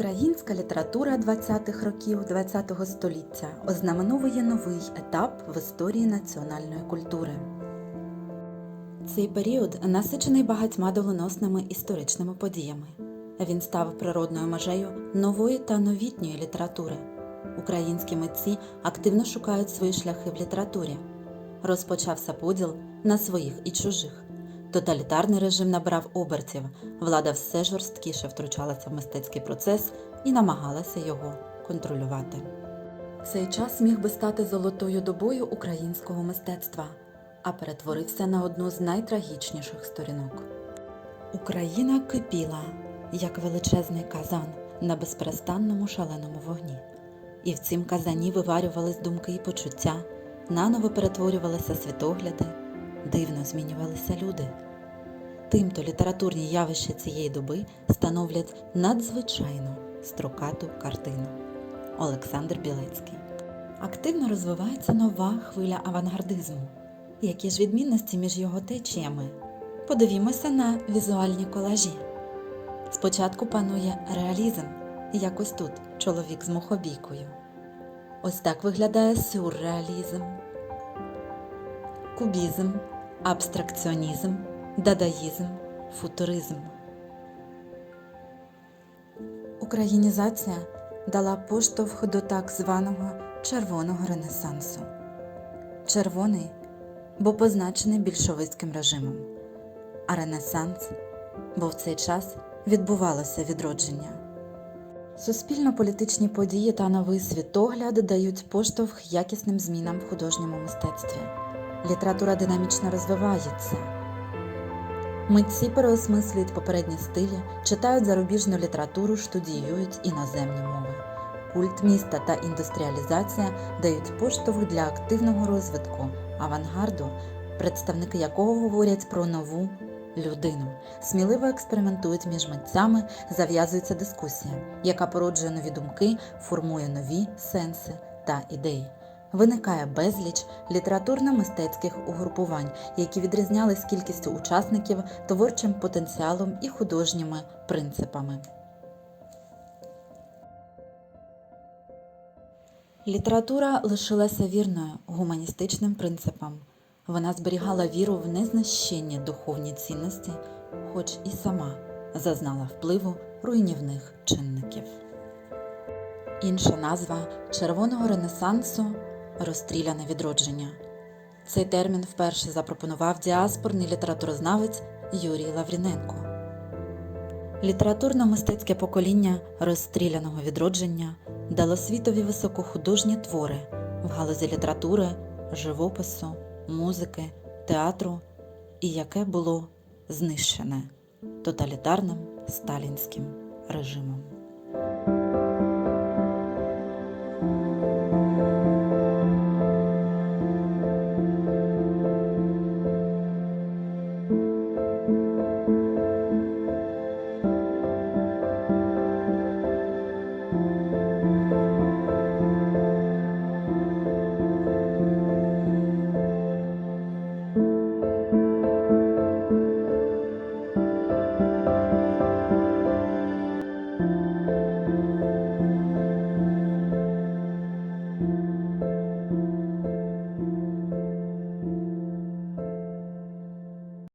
Українська література 20-х років ХХ століття ознаменовує новий етап в історії національної культури. Цей період насичений багатьма доленосними історичними подіями. Він став природною межею нової та новітньої літератури. Українські митці активно шукають свої шляхи в літературі. Розпочався поділ на своїх і чужих. Тоталітарний режим набрав обертів, влада все жорсткіше втручалася в мистецький процес і намагалася його контролювати. Цей час міг би стати золотою добою українського мистецтва, а перетворився на одну з найтрагічніших сторінок. Україна кипіла, як величезний казан на безперестанному шаленому вогні. І в цім казані виварювались думки і почуття, наново перетворювалися світогляди, дивно змінювалися люди. Тимто літературні явища цієї доби становлять надзвичайно строкату картину. Олександр Білецький. Активно розвивається нова хвиля авангардизму. Які ж відмінності між його течіями? Подивімося на візуальні колажі. Спочатку панує реалізм, як ось тут чоловік з мухобійкою. Ось так виглядає сюрреалізм, кубізм, абстракціонізм, дадаїзм, футуризм. Українізація дала поштовх до так званого червоного ренесансу. Червоний, бо позначений більшовицьким режимом, а ренесанс, бо в цей час відбувалося відродження. Суспільно-політичні події та новий світогляд дають поштовх якісним змінам в художньому мистецтві. Література динамічно розвивається. Митці переосмислюють попередні стилі, читають зарубіжну літературу, студіюють іноземні мови. Культ міста та індустріалізація дають поштовх для активного розвитку авангарду, представники якого говорять про нову людину, сміливо експериментують між митцями, зав'язується дискусія, яка породжує нові думки, формує нові сенси та ідеї. Виникає безліч літературно-мистецьких угрупувань, які відрізнялись кількістю учасників, творчим потенціалом і художніми принципами. Література лишилася вірною гуманістичним принципам. Вона зберігала віру в незнищенні духовні цінності, хоч і сама зазнала впливу руйнівних чинників. Інша назва червоного ренесансу розстріляне відродження. Цей термін вперше запропонував діаспорний літературознавець Юрій Лавріненко. Літературно-мистецьке покоління розстріляного відродження дало світові високохудожні твори в галузі літератури, живопису, музики, театру і яке було знищене тоталітарним сталінським режимом.